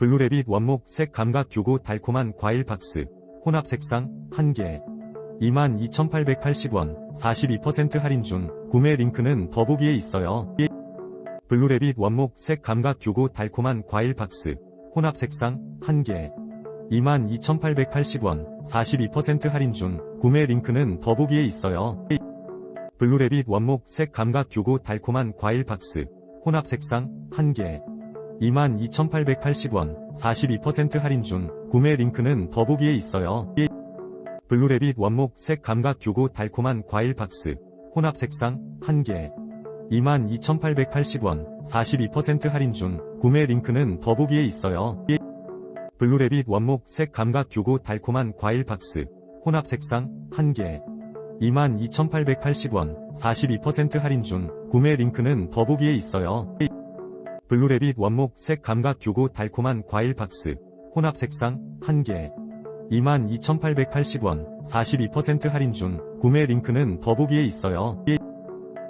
블루레빗 원목 색 감각 교고 달콤한 과일 박스 혼합 색상 1개 22,880원 42% 할인 중 구매 링크는 더보기에 있어요. 블루레빗 원목 색 감각 교고 달콤한 과일 박스 혼합 색상 1개 22,880원 42% 할인 중 구매 링크는 더보기에 있어요. 블루레빗 원목 색 감각 교고 달콤한 과일 박스 혼합 색상 1개 22,880원 42% 할인 중 구매 링크는 더보기에 있어요. 블루레빗 원목 색 감각 교고 달콤한 과일 박스 혼합 색상 1개 22,880원 42% 할인 중 구매 링크는 더보기에 있어요. 블루레빗 원목 색 감각 교고 달콤한 과일 박스 혼합 색상 1개 22,880원 42% 할인 중 구매 링크는 더보기에 있어요. 블루레빗 원목 색 감각 교고 달콤한 과일 박스 혼합 색상 1개 22,880원 42% 할인 중 구매 링크는 더보기에 있어요.